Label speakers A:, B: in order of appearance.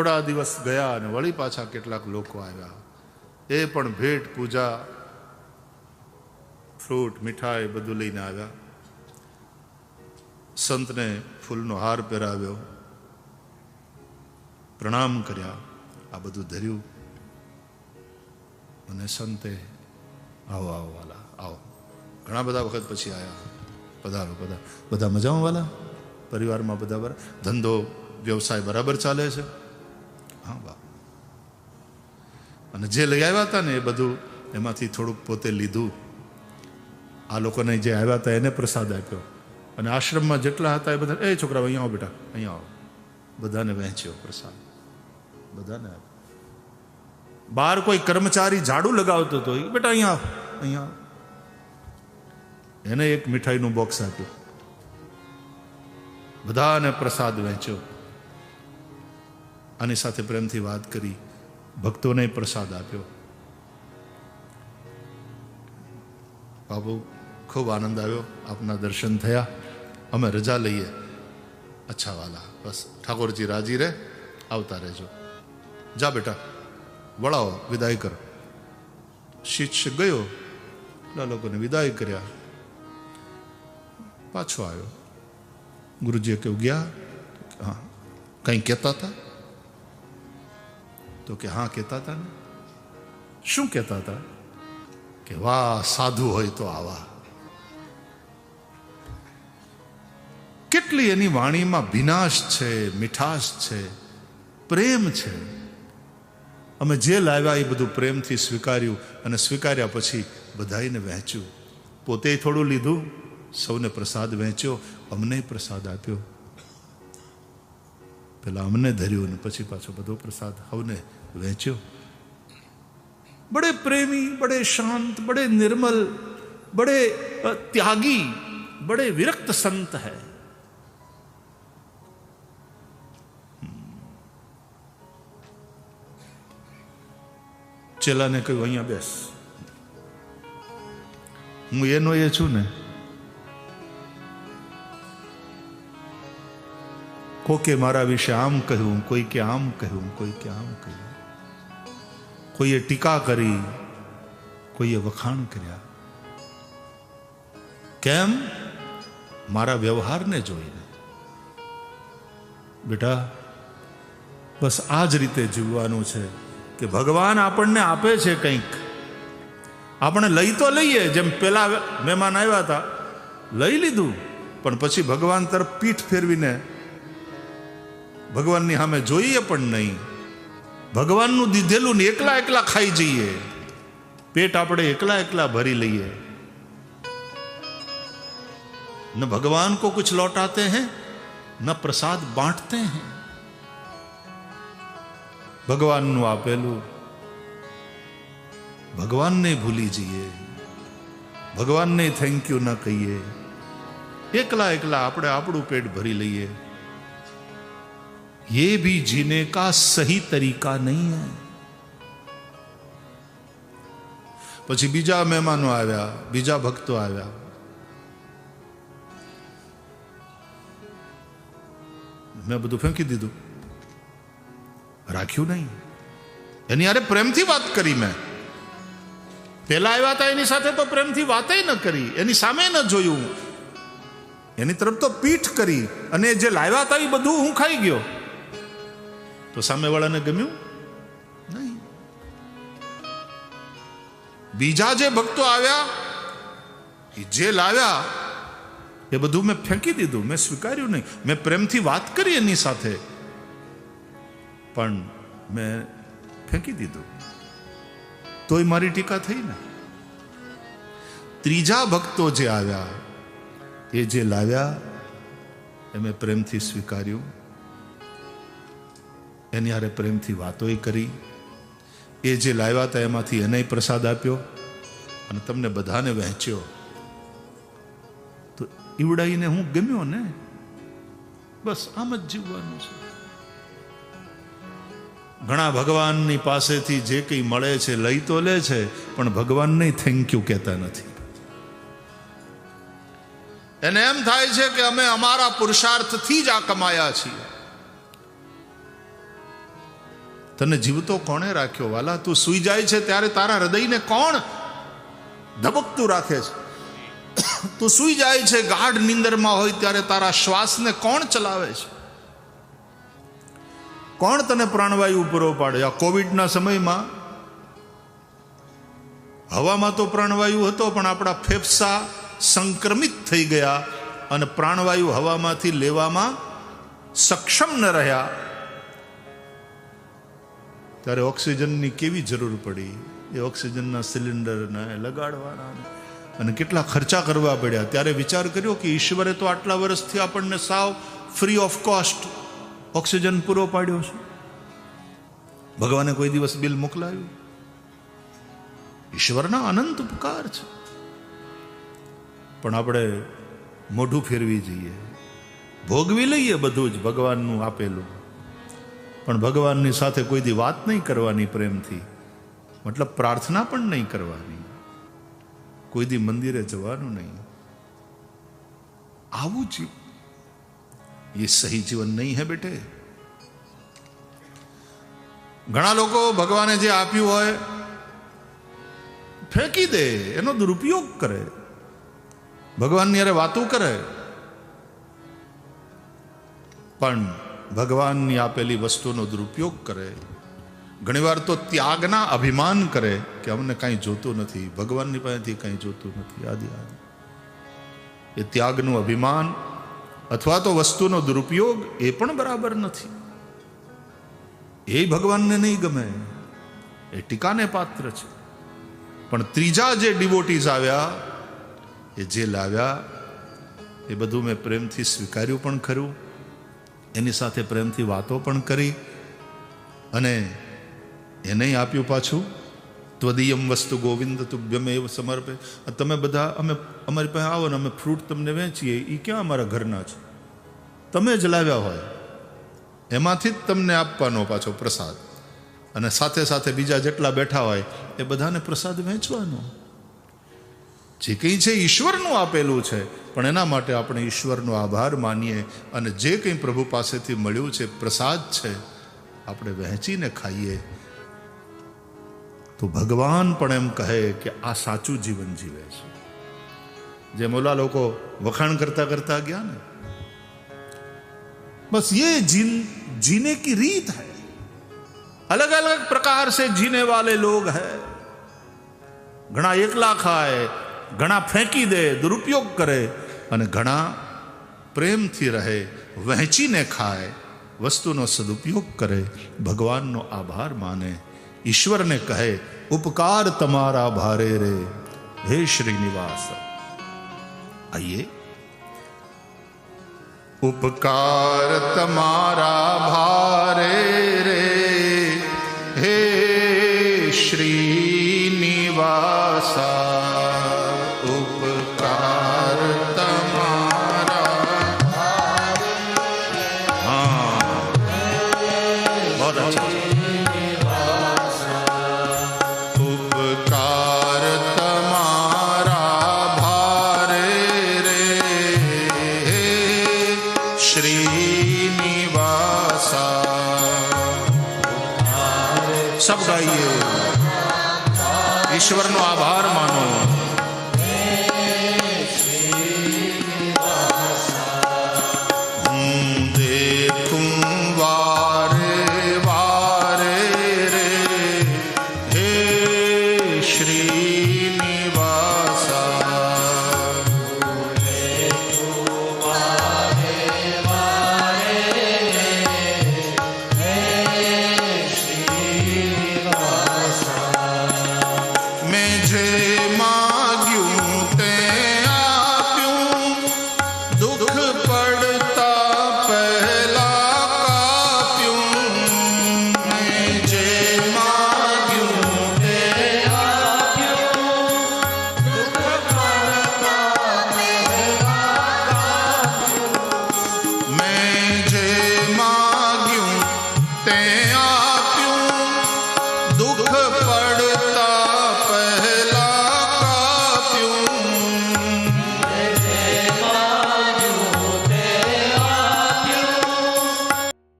A: થોડા દિવસ ગયા અને વળી પાછા કેટલાક લોકો આવ્યા. એ પણ ભેટ, પૂજા, ફ્રૂટ, મીઠાઈ બધું લઈને આવ્યા. સંતને ફૂલનો હાર પહેરાવ્યો. પ્રણામ કર્યા. આ બધું ધર્યું. અને સંતે, આવો આવો, વાલા, આવો. ઘણા બધા વખત પછી આવ્યા પધારો પધારો. બધા મજામાં, વાલા? પરિવારમાં બધા બરાબર ધંધો, વ્યવસાય બરાબર ચાલે છે? હા બા અને જે લઈ આવ્યા હતા ને એ બધું એમાંથી થોડુંક પોતે લીધું. આ લોકોને જે આવ્યા હતા એને પ્રસાદ આપ્યો. અને આશ્રમમાં જેટલા હતા એ બધા, એ છોકરા અહીંયા આવો બેટા, અહીંયા આવો. બધાને વહેંચ્યો પ્રસાદ. બધાને બહાર કોઈ કર્મચારી ઝાડુ લગાવતો હતો એ, બેટા, અહીંયા આવ અહીંયા આવ. એને એક મીઠાઈનું બોક્સ આપ્યું. બધાને પ્રસાદ વહેંચ્યો. આની સાથે પ્રેમથી વાત કરી, ભક્તોને પ્રસાદ આપ્યો. બાબુ ખૂબ આનંદ આવ્યો, આપના દર્શન થયા. અમે રજા લઈએ. અચ્છા વાલા, બસ, ઠાકોરજી રાજી રહે, આવતા રહેજો. જા બેટા, વળાવો, વિદાય કરો. શિષ્ય ગયો એટલા લોકોને વિદાય કર્યા. પાછો આવ્યો. ગુરુજીએ કહ્યું, ગયા? હા. કંઈ કહેતા હતા? તો કે, હા કહેતા હતા ને. શું કહેતા હતા કે, વાહ, સાધુ હોય તો આવા. કેટલી એની વાણીમાં વિનાશ છે, મીઠાશ છે, પ્રેમ છે. અમે જે લાવ્યા એ બધું પ્રેમથી સ્વીકાર્યું અને સ્વીકાર્યા પછી બધાઈને વહેંચ્યું. પોતે થોડું લીધું, સૌને પ્રસાદ વહેંચ્યો, અમને પ્રસાદ આપ્યો. પેલા અમને ધર્યો ને પછી પાછો બધો પ્રસાદ હવને વહેંચ્યો. બડે પ્રેમી, બડે શાંત, બડે નિર્મલ, બડે ત્યાગી, બડે વિરક્ત સંત હૈ. ચેલાને કહ્યું, અહીંયા બેસ. હું એનો એ છું ને કોકે મારા વિશે આમ કહ્યું, કોઈ કે આમ કહ્યું, કોઈ કે આમ કહ્યું. કોઈએ ટીકા કરી, કોઈએ વખાણ કર્યા. કેમ? મારા વ્યવહારને જોઈને. બેટા, બસ આ જ રીતે જીવવાનું છે કે ભગવાન આપણને આપે છે કંઈક. આપણે લઈ તો લઈએ, જેમ પેલા મહેમાન આવ્યા હતા. લઈ લીધું, પણ પછી ભગવાન તરફ પીઠ ફેરવીને ભગવાનની સામે જોઈએ પણ નહીં. ભગવાનનું દીધેલું ને એકલા એકલા ખાઈ જઈએ. પેટ આપણે એકલા એકલા ભરી લઈએ. ન ભગવાન કો કુછ લોટાતે હૈ, ન પ્રસાદ બાંટતે હૈ. ભગવાનનું આપેલું, ભગવાનને ભૂલી જઈએ. ભગવાનને થેન્ક યુ ન કહીએ. એકલા એકલા આપણે આપણું પેટ ભરી લઈએ. ये भी जीने का सही तरीका नहीं है પછી બીજા મહેમાનો આવ્યા બીજા ભક્તો આવ્યા મેં બધું ફેંકી દીધું રાખ્યું નહીં એની યારે પ્રેમથી વાત કરી મેં પેલા આવ્યા હતા એની સાથે તો પ્રેમથી વાતે ન કરી એની સામે ન જોયું એની તરફ તો પીઠ કરી અને જે લાવ્યા હતા એ બધું હું ખાઈ ગયો તો સામેવાળાને ગમ્યું? નહીં. બીજા જે ભક્તો આવ્યા, એ જે લાવ્યા, એ બધું મેં ફેંકી દીધું. મેં સ્વીકાર્યું નહીં. મેં પ્રેમથી વાત કરી એની સાથે, પણ મેં ફેંકી દીધું. તોય મારી ટીકા થઈ ને. ત્રીજા ભક્તો જે આવ્યા, એ જે લાવ્યા, એ મેં પ્રેમથી સ્વીકાર્યું. એની હારે પ્રેમથી વાતોય કરી. એ જે લાવ્યા હતા એમાંથી એને પ્રસાદ આપ્યો અને તમને બધાને વહેંચ્યો. તો ઈવડાઈને હું ગમ્યો ને? બસ આમ જ જીવવાનું છે. ઘણા ભગવાનની પાસેથી જે કંઈ મળે છે લઈ તો લે છે, પણ ભગવાનને થેન્ક યુ કહેતા નથી. એને એમ થાય છે કે અમે અમારા પુરુષાર્થથી જ આ કમાયા છીએ. તને જીવતો કોણે રાખ્યો? વાલા, તું સૂઈ જાય છે ત્યારે તારા હૃદયને કોણ ધબકતું રાખે છે? તું સૂઈ જાય છે, ગાઢ નિંદરમાં હોય ત્યારે તારા શ્વાસને કોણ ચલાવે છે? કોણ તને પ્રાણવાયુ પૂરો પાડે? આ કોવિડના સમયમાં હવામાં તો પ્રાણવાયુ હતો, પણ આપણા ફેફસા સંક્રમિત થઈ ગયા અને પ્રાણવાયુ હવામાંથી લેવામાં સક્ષમ ન રહ્યા. ત્યારે ઓક્સિજનની કેવી જરૂર પડી? એ ઓક્સિજનના સિલિન્ડરને લગાડવાના અને કેટલા ખર્ચા કરવા પડ્યા? ત્યારે વિચાર કર્યો કે ઈશ્વરે તો આટલા વર્ષથી આપણને સાવ ફ્રી ઓફ કોસ્ટ ઓક્સિજન પૂરો પાડ્યો છે. ભગવાને કોઈ દિવસ બિલ મોકલાયું? ઈશ્વરના અનંત ઉપકાર છે. પણ આપણે મોઢું ફેરવી જઈએ. ભોગવી લઈએ બધું જ ભગવાનનું આપેલું. પણ ભગવાનની સાથે કોઈ દી વાત નહીં કરવાની પ્રેમથી. મતલબ પ્રાર્થના પણ નહીં કરવાની. કોઈ દી મંદિરે જવાનું નહીં. આવું જ એ સહી જીવન નહીં હે બેટે. ઘણા લોકો ભગવાને જે આપ્યું હોય, ફેંકી દે, એનો દુરુપયોગ કરે. ભગવાનની અરે વાતો કરે. પણ ભગવાનની આપેલી વસ્તુનો દુરુપયોગ કરે. ઘણીવાર તો ત્યાગના અભિમાન કરે કે અમને કાંઈ જોતું નથી, ભગવાનની પાસેથી કાંઈ જોતું નથી. આદિ આદિ એ ત્યાગનું અભિમાન અથવા તો વસ્તુનો દુરુપયોગ એ પણ બરાબર નથી. એ ભગવાનને નહીં ગમે. એ ટીકાને પાત્ર છે. પણ ત્રીજા જે ડિવોટીઝ આવ્યા, એ જે લાવ્યા, એ બધું મેં પ્રેમથી સ્વીકાર્યું પણ ખરું. એની સાથે પ્રેમથી વાતો પણ કરી અને એને આપ્યું પાછું. ત્વદીયમ વસ્તુ ગોવિંદ તુભ્યમ એવ સમર્પે તમે બધા અમે, અમારી પાસે આવો ને, અમે ફ્રૂટ તમને વેચીએ. એ ક્યાં અમારા ઘરના છે? તમે જ લાવ્યા હોય. એમાંથી જ તમને આપવાનો પાછો પ્રસાદ. અને સાથે સાથે બીજા જેટલા બેઠા હોય, એ બધાને પ્રસાદ વહેંચવાનો જે કંઈ છે ઈશ્વરનું આપેલું છે, પણ એના માટે આપણે ઈશ્વરનો આભાર માનીએ અને જે કંઈ પ્રભુ પાસેથી મળ્યું છે, પ્રસાદ છે, આપણે વહેંચીને ખાઈએ. તો ભગવાન પણ એમ કહે કે આ સાચું જીવન જીવે છે. જે મોલા લોકો વખાણ કરતા કરતા ગયા ને. બસ ये જીન, જીને કી રીત હૈ. અલગ અલગ પ્રકાર સે જીને વાલે લોગ હૈ. ઘણા એકલા ખાય ઘણા ફેંકી દે, દુરુપયોગ કરે અને ઘણા પ્રેમથી રહે, વહેંચીને ખાય, વસ્તુનો સદુપયોગ કરે. ભગવાનનો આભાર માને, ઈશ્વરને કહે, ઉપકાર તમારા ભારે રે. હે શ્રીનિવાસ, આઈએ? ઉપકાર તમારા ભારે રે. હે શ્રીનિવાસા સબ ગાઈએ. ઈશ્વરનો આભાર